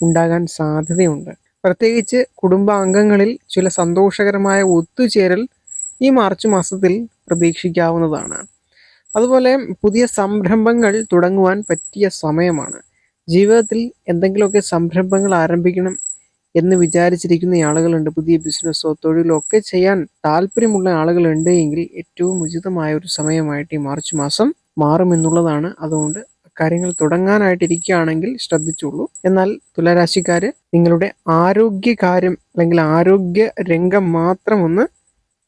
ഉണ്ടാകാൻ സാധ്യതയുണ്ട്. പ്രത്യേകിച്ച് കുടുംബാംഗങ്ങളിൽ ചില സന്തോഷകരമായ ഒത്തുചേരൽ ഈ മാർച്ച് മാസത്തിൽ പ്രതീക്ഷിക്കാവുന്നതാണ്. അതുപോലെ പുതിയ സംരംഭങ്ങൾ തുടങ്ങുവാൻ പറ്റിയ സമയമാണ്. ജീവിതത്തിൽ എന്തെങ്കിലുമൊക്കെ സംരംഭങ്ങൾ ആരംഭിക്കണം എന്ന് വിചാരിച്ചിരിക്കുന്ന ആളുകളുണ്ട്. പുതിയ ബിസിനസ്സോ തൊഴിലോ ഒക്കെ ചെയ്യാൻ താല്പര്യമുള്ള ആളുകളുണ്ട് എങ്കിൽ ഏറ്റവും ഉചിതമായ ഒരു സമയമായിട്ട് ഈ മാർച്ച് മാസം മാറുമെന്നുള്ളതാണ് അതുകൊണ്ട് കാര്യങ്ങൾ തുടങ്ങാനായിട്ടിരിക്കുകയാണെങ്കിൽ ശ്രദ്ധിച്ചുള്ളൂ എന്നാൽ തുലാരാശിക്കാർ നിങ്ങളുടെ ആരോഗ്യ കാര്യം അല്ലെങ്കിൽ ആരോഗ്യ രംഗം മാത്രം ഒന്ന്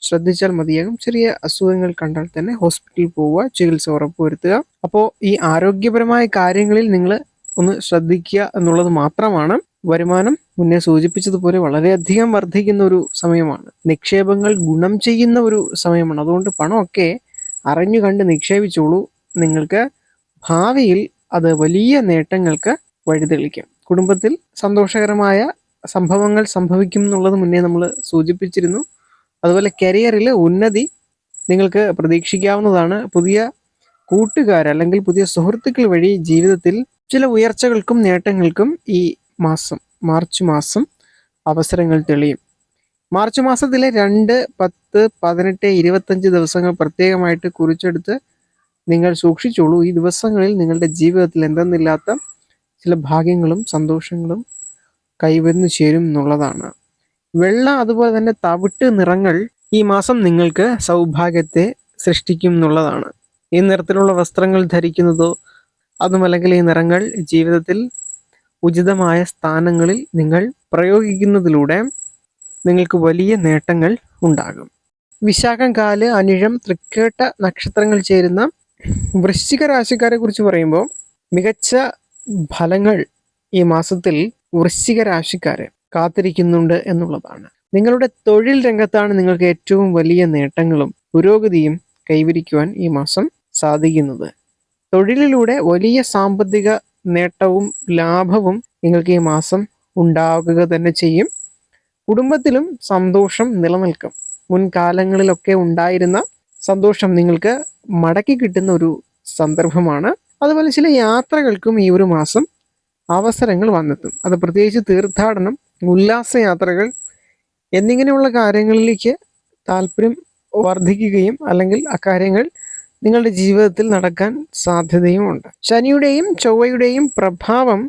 ശ്രദ്ധിച്ചാൽ മതിയാകും. ചെറിയ അസുഖങ്ങൾ കണ്ടാൽ തന്നെ ഹോസ്പിറ്റലിൽ പോവുക ചികിത്സ ഉറപ്പുവരുത്തുക അപ്പോൾ ഈ ആരോഗ്യപരമായ കാര്യങ്ങളിൽ നിങ്ങൾ ഒന്ന് ശ്രദ്ധിക്കുക എന്നുള്ളത് മാത്രമാണ് വരുമാനം. മുന്നേ സൂചിപ്പിച്ചതുപോലെ വളരെയധികം വർദ്ധിക്കുന്ന ഒരു സമയമാണ്. നിക്ഷേപങ്ങൾ ഗുണം ചെയ്യുന്ന ഒരു സമയമാണ്. അതുകൊണ്ട് പണമൊക്കെ അറിഞ്ഞു കണ്ട് നിക്ഷേപിച്ചോളൂ. നിങ്ങൾക്ക് ഭാവിയിൽ അത് വലിയ നേട്ടങ്ങൾക്ക് വഴിതെളിക്കും. കുടുംബത്തിൽ സന്തോഷകരമായ സംഭവങ്ങൾ സംഭവിക്കും എന്നുള്ളത് മുന്നേ നമ്മൾ സൂചിപ്പിച്ചിരുന്നു. അതുപോലെ കരിയറിൽ ഉന്നതി നിങ്ങൾക്ക് പ്രതീക്ഷിക്കാവുന്നതാണ്. പുതിയ കൂട്ടുകാർ അല്ലെങ്കിൽ പുതിയ സുഹൃത്തുക്കൾ വഴി ജീവിതത്തിൽ ചില ഉയർച്ചകൾക്കും നേട്ടങ്ങൾക്കും ഈ മാസം മാർച്ച് മാസം അവസരങ്ങൾ തെളിയും. മാർച്ച് മാസത്തിലെ രണ്ട് പത്ത് പതിനെട്ട് ഇരുപത്തഞ്ച് ദിവസങ്ങൾ പ്രത്യേകമായിട്ട് കുറിച്ചെടുത്ത് നിങ്ങൾ സൂക്ഷിച്ചോളൂ. ഈ ദിവസങ്ങളിൽ നിങ്ങളുടെ ജീവിതത്തിൽ എന്തെന്നില്ലാത്ത ചില ഭാഗ്യങ്ങളും സന്തോഷങ്ങളും കൈവന്നു ചേരും എന്നുള്ളതാണ്. വെള്ള അതുപോലെ തന്നെ തവിട്ട് നിറങ്ങൾ ഈ മാസം നിങ്ങൾക്ക് സൗഭാഗ്യത്തെ സൃഷ്ടിക്കും എന്നുള്ളതാണ്. ഈ നിറത്തിലുള്ള വസ്ത്രങ്ങൾ ധരിക്കുന്നതോ അതുമല്ലെങ്കിൽ ഈ നിറങ്ങൾ ജീവിതത്തിൽ ഉചിതമായ സ്ഥാനങ്ങളിൽ നിങ്ങൾ പ്രയോഗിക്കുന്നതിലൂടെ നിങ്ങൾക്ക് വലിയ നേട്ടങ്ങൾ ഉണ്ടാകും. വിശാഖം കാൽ അനിഴം തൃക്കേട്ട നക്ഷത്രങ്ങൾ ചേരുന്ന വൃശ്ചിക രാശിക്കാരെ കുറിച്ച് പറയുമ്പോൾ മികച്ച ഫലങ്ങൾ ഈ മാസത്തിൽ വൃശ്ചിക രാശിക്കാരെ കാത്തിരിക്കുന്നുണ്ട് എന്നുള്ളതാണ്. നിങ്ങളുടെ തൊഴിൽ രംഗത്താണ് നിങ്ങൾക്ക് ഏറ്റവും വലിയ നേട്ടങ്ങളും പുരോഗതിയും കൈവരിക്കുവാൻ ഈ മാസം സാധിക്കുന്നത്. തൊഴിലിലൂടെ വലിയ സാമ്പത്തിക നേട്ടവും ലാഭവും നിങ്ങൾക്ക് ഈ മാസം ഉണ്ടാകുക തന്നെ ചെയ്യും. കുടുംബത്തിലും സന്തോഷം നിലനിൽക്കും. മുൻകാലങ്ങളിലൊക്കെ ഉണ്ടായിരുന്ന സന്തോഷം നിങ്ങൾക്ക് മടക്കി കിട്ടുന്ന ഒരു സന്ദർഭമാണ്. അതുപോലെ ചില യാത്രകൾക്കും ഈ ഒരു മാസം അവസരങ്ങൾ വന്നെത്തും. അത് പ്രത്യേകിച്ച് തീർത്ഥാടനം ഉല്ലാസയാത്രകൾ എന്നിങ്ങനെയുള്ള കാര്യങ്ങളിലേക്ക് താല്പര്യം വർദ്ധിക്കുകയും അല്ലെങ്കിൽ അക്കാര്യങ്ങൾ നിങ്ങളുടെ ജീവിതത്തിൽ നടക്കാൻ സാധ്യതയുമുണ്ട് ശനിയുടെയും ചൊവ്വയുടെയും പ്രഭാവം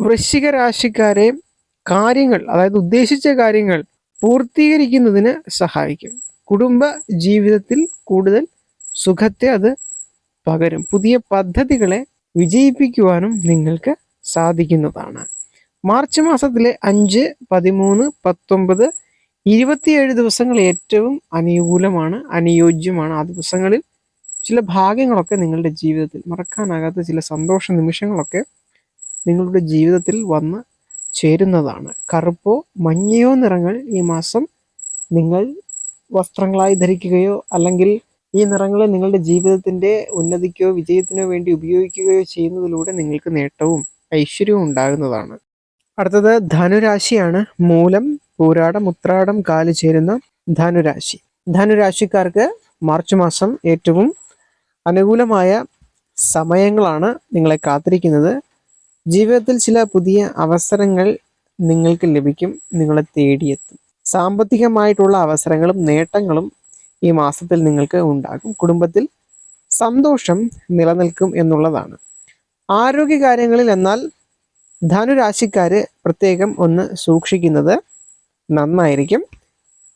വൃശ്ചിക രാശിക്കാരെ കാര്യങ്ങൾ അതായത് ഉദ്ദേശിച്ച കാര്യങ്ങൾ പൂർത്തീകരിക്കുന്നതിന് സഹായിക്കും. കുടുംബ ജീവിതത്തിൽ കൂടുതൽ സുഖത്തെ അത് പകരും. പുതിയ പദ്ധതികളെ വിജയിപ്പിക്കുവാനും നിങ്ങൾക്ക് സാധിക്കുന്നതാണ്. മാർച്ച് മാസത്തിലെ അഞ്ച് പതിമൂന്ന് പത്തൊമ്പത് ഇരുപത്തിയേഴ് ദിവസങ്ങൾ ഏറ്റവും അനുകൂലമാണ് അനുയോജ്യമാണ് ആ ദിവസങ്ങളിൽ ചില ഭാഗ്യങ്ങളൊക്കെ നിങ്ങളുടെ ജീവിതത്തിൽ മറക്കാനാകാത്ത ചില സന്തോഷ നിമിഷങ്ങളൊക്കെ നിങ്ങളുടെ ജീവിതത്തിൽ വന്ന് ചേരുന്നതാണ്. കറുപ്പോ മഞ്ഞയോ നിറങ്ങൾ ഈ മാസം നിങ്ങൾ വസ്ത്രങ്ങളായി ധരിക്കുകയോ അല്ലെങ്കിൽ ഈ നിറങ്ങളെ നിങ്ങളുടെ ജീവിതത്തിന്റെ ഉന്നതിക്കോ വിജയത്തിനോ വേണ്ടി ഉപയോഗിക്കുകയോ ചെയ്യുന്നതിലൂടെ നിങ്ങൾക്ക് നേട്ടവും ഐശ്വര്യവും ഉണ്ടാകുന്നതാണ്. അടുത്തത് ധനുരാശിയാണ്. മൂലം പൂരാടം ഉത്രാടം കാൽ ചേരുന്ന ധനുരാശി. ധനുരാശിക്കാർക്ക് മാർച്ച് മാസം ഏറ്റവും അനുകൂലമായ സമയങ്ങളാണ് നിങ്ങളെ കാത്തിരിക്കുന്നത്. ജീവിതത്തിൽ ചില പുതിയ അവസരങ്ങൾ നിങ്ങൾക്ക് ലഭിക്കും. നിങ്ങളെ തേടിയെത്തും. സാമ്പത്തികമായിട്ടുള്ള അവസരങ്ങളും നേട്ടങ്ങളും ഈ മാസത്തിൽ നിങ്ങൾക്ക് ഉണ്ടാകും. കുടുംബത്തിൽ സന്തോഷം നിലനിൽക്കും എന്നുള്ളതാണ്. ആരോഗ്യകാര്യങ്ങളിൽ എന്നാൽ ധനുരാശിക്കാര് പ്രത്യേകം ഒന്ന് സൂക്ഷിക്കുന്നത് നന്നായിരിക്കും.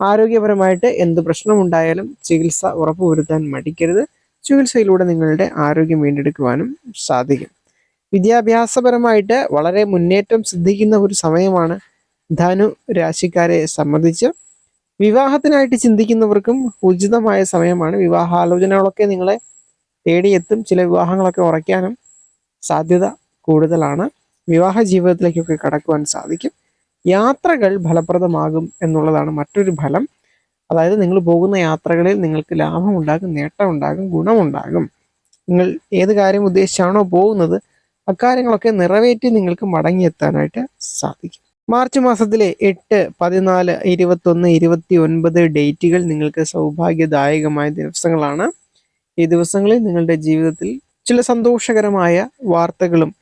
ആരോഗ്യപരമായിട്ട് എന്ത് പ്രശ്നമുണ്ടായാലും ചികിത്സ ഉറപ്പുവരുത്താൻ മടിക്കരുത്. ചികിത്സയിലൂടെ നിങ്ങളുടെ ആരോഗ്യം വീണ്ടെടുക്കുവാനും സാധിക്കും. വിദ്യാഭ്യാസപരമായിട്ട് വളരെ മുന്നേറ്റം സിദ്ധിക്കുന്ന ഒരു സമയമാണ് ധനു രാശിക്കാരെ സംബന്ധിച്ച്. വിവാഹത്തിനായിട്ട് ചിന്തിക്കുന്നവർക്കും ഉചിതമായ സമയമാണ്. വിവാഹാലോചനകളൊക്കെ നിങ്ങളെ തേടിയെത്തും. ചില വിവാഹങ്ങളൊക്കെ ഉറയ്ക്കാനും സാധ്യത കൂടുതലാണ്. വിവാഹ ജീവിതത്തിലേക്കൊക്കെ കടക്കുവാൻ സാധിക്കും. യാത്രകൾ ഫലപ്രദമാകും എന്നുള്ളതാണ് മറ്റൊരു ഫലം. അതായത് നിങ്ങൾ പോകുന്ന യാത്രകളിൽ നിങ്ങൾക്ക് ലാഭം ഉണ്ടാകും നേട്ടം ഉണ്ടാകും ഗുണമുണ്ടാകും നിങ്ങൾ ഏത് കാര്യം ഉദ്ദേശിച്ചാണോ പോകുന്നത് അക്കാര്യങ്ങളൊക്കെ നിറവേറ്റി നിങ്ങൾക്ക് മടങ്ങിയെത്താനായിട്ട് സാധിക്കും. മാർച്ച് മാസത്തിലെ എട്ട് പതിനാല് ഇരുപത്തൊന്ന് ഇരുപത്തി ഒൻപത് ഡേറ്റുകൾ നിങ്ങൾക്ക് സൗഭാഗ്യദായകമായ ദിവസങ്ങളാണ്. ഈ ദിവസങ്ങളിൽ നിങ്ങളുടെ ജീവിതത്തിൽ ചില സന്തോഷകരമായ വാർത്തകളും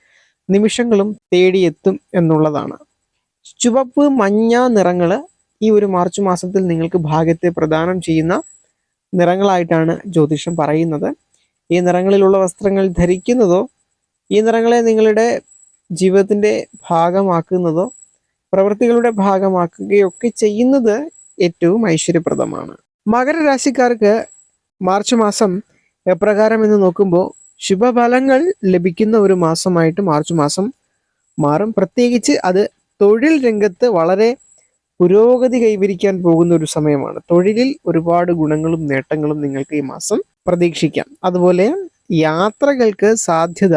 നിമിഷങ്ങളും തേടിയെത്തും എന്നുള്ളതാണ്. ചുവപ്പ് മഞ്ഞ നിറങ്ങൾ ഈ ഒരു മാർച്ച് മാസത്തിൽ നിങ്ങൾക്ക് ഭാഗ്യത്തെ പ്രദാനം ചെയ്യുന്ന നിറങ്ങളായിട്ടാണ് ജ്യോതിഷം പറയുന്നത്. ഈ നിറങ്ങളിലുള്ള വസ്ത്രങ്ങൾ ധരിക്കുന്നതോ ഈ നിറങ്ങളെ നിങ്ങളുടെ ജീവിതത്തിന്റെ ഭാഗമാക്കുന്നതോ പ്രവൃത്തികളുടെ ഭാഗമാക്കുകയൊക്കെ ചെയ്യുന്നത് ഏറ്റവും ഐശ്വര്യപ്രദമാണ്. മകരരാശിക്കാർക്ക് മാർച്ച് മാസം എപ്രകാരം എന്ന് നോക്കുമ്പോൾ ശുഭഫലങ്ങൾ ലഭിക്കുന്ന ഒരു മാസമായിട്ട് മാർച്ച് മാസം മാറും. പ്രത്യേകിച്ച് അത് തൊഴിൽ രംഗത്ത് വളരെ പുരോഗതി കൈവരിക്കാൻ പോകുന്ന ഒരു സമയമാണ്. തൊഴിലിൽ ഒരുപാട് ഗുണങ്ങളും നേട്ടങ്ങളും നിങ്ങൾക്ക് ഈ മാസം പ്രതീക്ഷിക്കാം. അതുപോലെ യാത്രകൾക്ക് സാധ്യത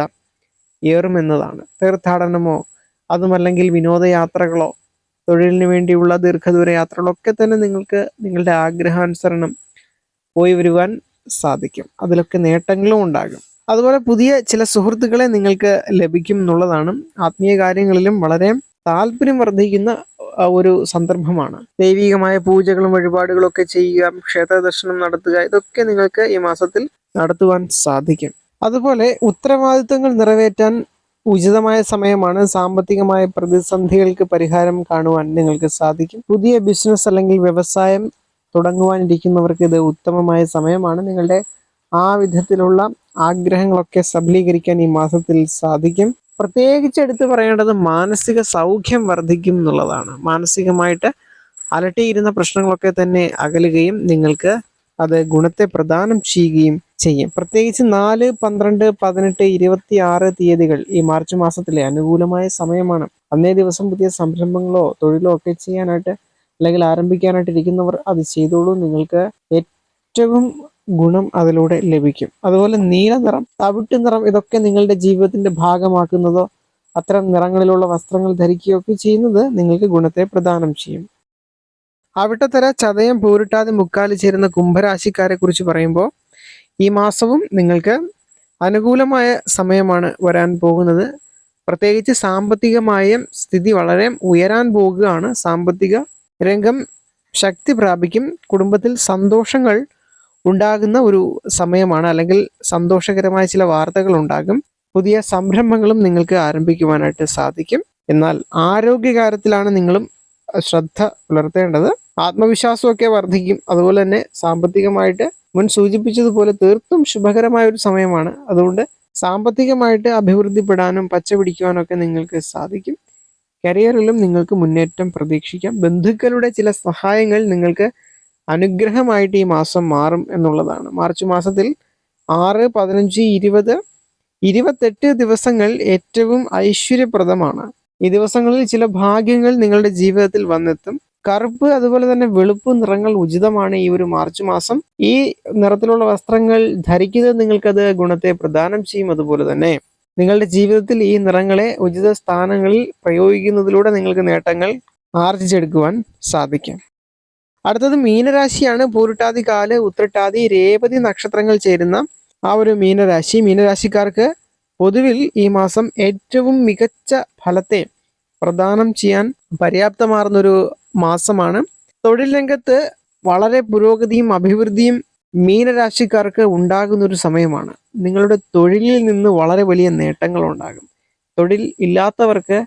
ഏറുമെന്നതാണ്. തീർത്ഥാടനമോ അതുമല്ലെങ്കിൽ വിനോദയാത്രകളോ തൊഴിലിന് വേണ്ടിയുള്ള ദീർഘദൂര യാത്രകളൊക്കെ തന്നെ നിങ്ങൾക്ക് നിങ്ങളുടെ ആഗ്രഹാനുസരണം പോയി വരുവാൻ സാധിക്കും. അതിലൊക്കെ നേട്ടങ്ങളും ഉണ്ടാകും. അതുപോലെ പുതിയ ചില സുഹൃത്തുക്കളെ നിങ്ങൾക്ക് ലഭിക്കും എന്നുള്ളതാണ്. ആത്മീയ കാര്യങ്ങളിലും വളരെ താല്പര്യം വർദ്ധിക്കുന്ന ഒരു സന്ദർഭമാണ്. ദൈവികമായ പൂജകളും വഴിപാടുകളും ഒക്കെ ചെയ്യുക ക്ഷേത്ര ദർശനം നടത്തുക ഇതൊക്കെ നിങ്ങൾക്ക് ഈ മാസത്തിൽ നടത്തുവാൻ സാധിക്കും. അതുപോലെ ഉത്തരവാദിത്തങ്ങൾ നിറവേറ്റാൻ ഉചിതമായ സമയമാണ്. സാമ്പത്തികമായ പ്രതിസന്ധികൾക്ക് പരിഹാരം കാണുവാൻ നിങ്ങൾക്ക് സാധിക്കും. പുതിയ ബിസിനസ് അല്ലെങ്കിൽ വ്യവസായം തുടങ്ങുവാനിരിക്കുന്നവർക്ക് ഇത് ഉത്തമമായ സമയമാണ്. നിങ്ങളുടെ ആ വിധത്തിലുള്ള ആഗ്രഹങ്ങളൊക്കെ സബലീകരിക്കാൻ ഈ മാസത്തിൽ സാധിക്കും. പ്രത്യേകിച്ച് എടുത്തു പറയേണ്ടത് മാനസിക സൗഖ്യം വർദ്ധിക്കും എന്നുള്ളതാണ്. മാനസികമായിട്ട് അലട്ടിയിരുന്ന പ്രശ്നങ്ങളൊക്കെ തന്നെ അകലുകയും നിങ്ങൾക്ക് അത് ഗുണത്തെ പ്രദാനം ചെയ്യുകയും ചെയ്യും. പ്രത്യേകിച്ച് നാല് പന്ത്രണ്ട് പതിനെട്ട് ഇരുപത്തി ആറ് തീയതികൾ ഈ മാർച്ച് മാസത്തിലെ അനുകൂലമായ സമയമാണ്. അന്നേ ദിവസം പുതിയ സംരംഭങ്ങളോ തൊഴിലോ ഒക്കെ ചെയ്യാനായിട്ട് അല്ലെങ്കിൽ ആരംഭിക്കാനായിട്ട് ഇരിക്കുന്നവർ അത് ചെയ്തോളൂ. നിങ്ങൾക്ക് ഏറ്റവും ഗുണം അതിലൂടെ ലഭിക്കും. അതുപോലെ നീല നിറം തവിട്ട് നിറം ഇതൊക്കെ നിങ്ങളുടെ ജീവിതത്തിന്റെ ഭാഗമാക്കുന്നതോ അത്തരം നിറങ്ങളിലുള്ള വസ്ത്രങ്ങൾ ധരിക്കുകയൊക്കെ ചെയ്യുന്നത് നിങ്ങൾക്ക് ഗുണത്തെ പ്രദാനം ചെയ്യും. അവിട്ടത്തര ചതയം പൂരിട്ടാതെ മുക്കാലി ചേരുന്ന കുംഭരാശിക്കാരെ കുറിച്ച് പറയുമ്പോൾ ഈ മാസവും നിങ്ങൾക്ക് അനുകൂലമായ സമയമാണ് വരാൻ പോകുന്നത്. പ്രത്യേകിച്ച് സാമ്പത്തികമായ സ്ഥിതി വളരെ ഉയരാൻ പോകുകയാണ്. സാമ്പത്തിക രംഗം ശക്തി പ്രാപിക്കും. കുടുംബത്തിൽ സന്തോഷങ്ങൾ ഉണ്ടാകുന്ന ഒരു സമയമാണ്. അല്ലെങ്കിൽ സന്തോഷകരമായ ചില വാർത്തകൾ ഉണ്ടാകും പുതിയ സംരംഭങ്ങളും നിങ്ങൾക്ക് ആരംഭിക്കുവാനായിട്ട് സാധിക്കും. എന്നാൽ ആരോഗ്യകാര്യത്തിലാണ് നിങ്ങളും ശ്രദ്ധ പുലർത്തേണ്ടത്. ആത്മവിശ്വാസമൊക്കെ വർദ്ധിക്കും. അതുപോലെ തന്നെ സാമ്പത്തികമായിട്ട് മുൻ സൂചിപ്പിച്ചതുപോലെ തീർത്തും ശുഭകരമായ ഒരു സമയമാണ്. അതുകൊണ്ട് സാമ്പത്തികമായിട്ട് അഭിവൃദ്ധിപ്പെടാനും പച്ചപിടിക്കുവാനും ഒക്കെ നിങ്ങൾക്ക് സാധിക്കും. കരിയറിലും നിങ്ങൾക്ക് മുന്നേറ്റം പ്രതീക്ഷിക്കാം. ബന്ധുക്കളുടെ ചില സഹായങ്ങൾ നിങ്ങൾക്ക് അനുഗ്രഹമായിട്ട് ഈ മാസം മാറും എന്നുള്ളതാണ്. മാർച്ച് മാസത്തിൽ ആറ് പതിനഞ്ച് ഇരുപത് ഇരുപത്തെട്ട് ദിവസങ്ങൾ ഏറ്റവും ഐശ്വര്യപ്രദമാണ്. ഈ ദിവസങ്ങളിൽ ചില ഭാഗ്യങ്ങൾ നിങ്ങളുടെ ജീവിതത്തിൽ വന്നെത്തും. കറുപ്പ് അതുപോലെ തന്നെ വെളുപ്പ് നിറങ്ങൾ ഉചിതമാണ് ഈ ഒരു മാർച്ച് മാസം. ഈ നിറത്തിലുള്ള വസ്ത്രങ്ങൾ ധരിക്കുന്നത് നിങ്ങൾക്കത് ഗുണത്തെ പ്രദാനം ചെയ്യും. അതുപോലെ തന്നെ നിങ്ങളുടെ ജീവിതത്തിൽ ഈ നിറങ്ങളെ ഉചിത സ്ഥാനങ്ങളിൽ പ്രയോഗിക്കുന്നതിലൂടെ നിങ്ങൾക്ക് നേട്ടങ്ങൾ ആർജിച്ചെടുക്കുവാൻ സാധിക്കും. അടുത്തത് മീനരാശിയാണ്. പൂരിട്ടാതി കാൽ ഉത്രട്ടാതി രേവതി നക്ഷത്രങ്ങൾ ചേരുന്ന ആ ഒരു മീനരാശി. മീനരാശിക്കാർക്ക് പൊതുവിൽ ഈ മാസം ഏറ്റവും മികച്ച ഫലത്തെ പ്രദാനം ചെയ്യാൻ പര്യാപ്തമാർന്നൊരു മാസമാണ്. തൊഴിൽ രംഗത്ത് വളരെ പുരോഗതിയും അഭിവൃദ്ധിയും മീനരാശിക്കാർക്ക് ഉണ്ടാകുന്ന ഒരു സമയമാണ്. നിങ്ങളുടെ തൊഴിലിൽ നിന്ന് വളരെ വലിയ നേട്ടങ്ങൾ ഉണ്ടാകും. തൊഴിൽ ഇല്ലാത്തവർക്ക്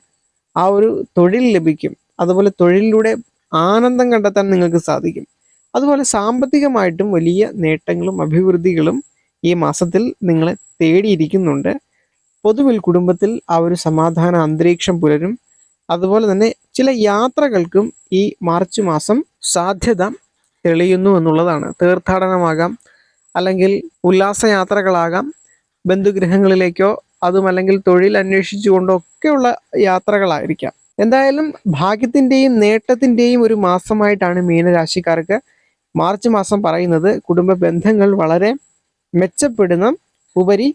ആ ഒരു തൊഴിൽ ലഭിക്കും. അതുപോലെ തൊഴിലിലൂടെ ആനന്ദം കണ്ടെത്താൻ നിങ്ങൾക്ക് സാധിക്കും. അതുപോലെ സാമ്പത്തികമായിട്ടും വലിയ നേട്ടങ്ങളും അഭിവൃദ്ധികളും ഈ മാസത്തിൽ നിങ്ങളെ തേടിയിരിക്കുന്നുണ്ട്. പൊതുവിൽ കുടുംബത്തിൽ ആ ഒരു സമാധാന അന്തരീക്ഷം പുലരും. അതുപോലെ തന്നെ ചില യാത്രകൾക്കും ഈ മാർച്ച് മാസം സാധ്യത തെളിയുന്നു എന്നുള്ളതാണ്. തീർത്ഥാടനമാകാം അല്ലെങ്കിൽ ഉല്ലാസയാത്രകളാകാം ബന്ധുഗൃഹങ്ങളിലേക്കോ അതും അല്ലെങ്കിൽ തൊഴിൽ അന്വേഷിച്ചുകൊണ്ടോ ഒക്കെയുള്ള യാത്രകളായിരിക്കാം. എന്തായാലും ഭാഗ്യത്തിന്റെയും നേട്ടത്തിന്റെയും ഒരു മാസമായിട്ടാണ് മീനരാശിക്കാർക്ക് മാർച്ച് മാസം പറയുന്നത്. കുടുംബ ബന്ധങ്ങൾ വളരെ മെച്ചപ്പെടുന്ന ഉപരി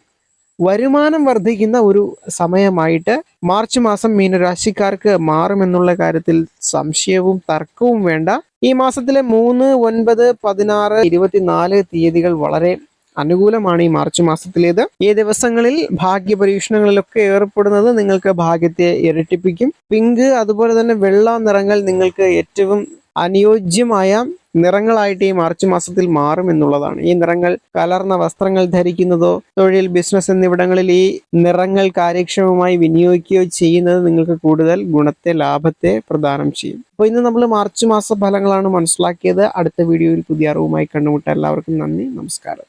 വരുമാനം വർദ്ധിക്കുന്ന ഒരു സമയമായിട്ട് മാർച്ച് മാസം മീനരാശിക്കാർക്ക് മാറുമെന്നുള്ള കാര്യത്തിൽ സംശയവും തർക്കവും വേണ്ട. ഈ മാസത്തിലെ മൂന്ന് ഒൻപത് പതിനാറ് ഇരുപത്തിനാല് തീയതികൾ വളരെ അനുകൂലമാണ് ഈ മാർച്ച് മാസത്തിലേത്. ഈ ദിവസങ്ങളിൽ ഭാഗ്യ പരീക്ഷണങ്ങളിലൊക്കെ ഏർപ്പെടുന്നത് നിങ്ങൾക്ക് ഭാഗ്യത്തെ ഇരട്ടിപ്പിക്കും. പിങ്ക് അതുപോലെ തന്നെ വെള്ള നിറങ്ങൾ നിങ്ങൾക്ക് ഏറ്റവും അനുയോജ്യമായ നിറങ്ങളായിട്ട് ഈ മാർച്ച് മാസത്തിൽ മാറും എന്നുള്ളതാണ്. ഈ നിറങ്ങൾ കലർന്ന വസ്ത്രങ്ങൾ ധരിക്കുന്നതോ തൊഴിൽ ബിസിനസ് എന്നിവിടങ്ങളിൽ ഈ നിറങ്ങൾ കാര്യക്ഷമമായി വിനിയോഗിക്കുകയോ ചെയ്യുന്നത് നിങ്ങൾക്ക് കൂടുതൽ ഗുണത്തെ ലാഭത്തെ പ്രദാനം ചെയ്യും. അപ്പോൾ ഇന്ന് നമ്മൾ മാർച്ച് മാസ ഫലങ്ങളാണ് മനസ്സിലാക്കിയത്. അടുത്ത വീഡിയോയിൽ പുതിയ അറിവുമായി കണ്ടുമുട്ട എല്ലാവർക്കും നന്ദി നമസ്കാരം.